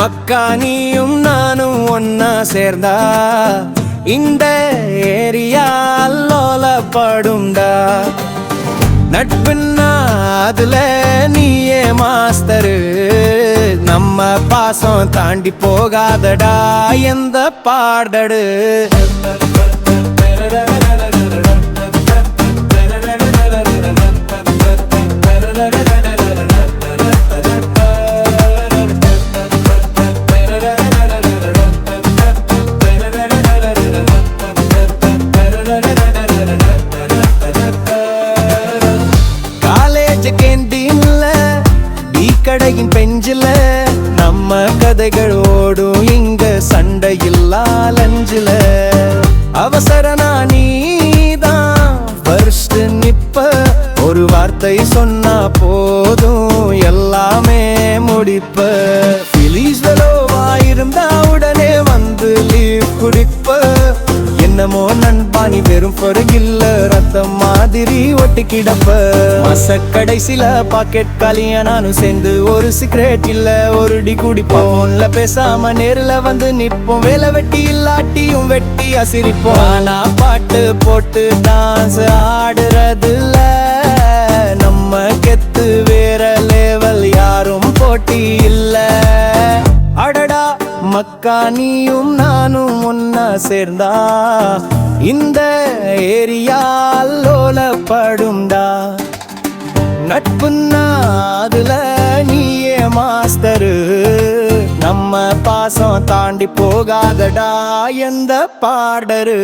மக்கா நீயும் நானும் ஒன்னா சேர்ந்தா. இந்த ஏரியா அல்லோலப்படும்டா நட்புன்னா அதுல நீயே மாஸ்தரு. நம்ம பாசம் தாண்டி போகாதடா எந்த பாடடு. கடையின் பெஞ்சில நம்ம கதைகள் ஓடும். இங்க சண்டையில்லா லஞ்சில. அவசரனா நீதான். ஃபர்ஸ்ட் நிப்ப ஒரு வார்த்தை சொன்னா போதும். எல்லாமே முடிப்ப. வெறும் பொருகில்ல ரத்தம் மாதிரி ஒட்டி கிடப்ப. மச கடைசில பாக்கெட் காலியா நானும் சேர்ந்து ஒரு சிகரெட் இல்ல ஒரு டி குடிப்போம்ல பேசாம நேர்ல வந்து நிப்போம் வேலை வெட்டி இல்லாட்டியும் வெட்டி அசிரிப்போம். ஆனா பாட்டு போட்டு டான்ஸ் ஆடுறதுல நம்ம கெத்து வேற லெவல் யாரும் போட்டி இல்ல. அடடா மக்கா நீயும் நானும் ஒன்னா சேர்ந்தா. இந்த ஏரியா லோலப்படும்டா. நட்புன்னா அதுல நீயே மாஸ்டரு நம்ம பாசம் தாண்டி போகாதடா எந்த பாடரு.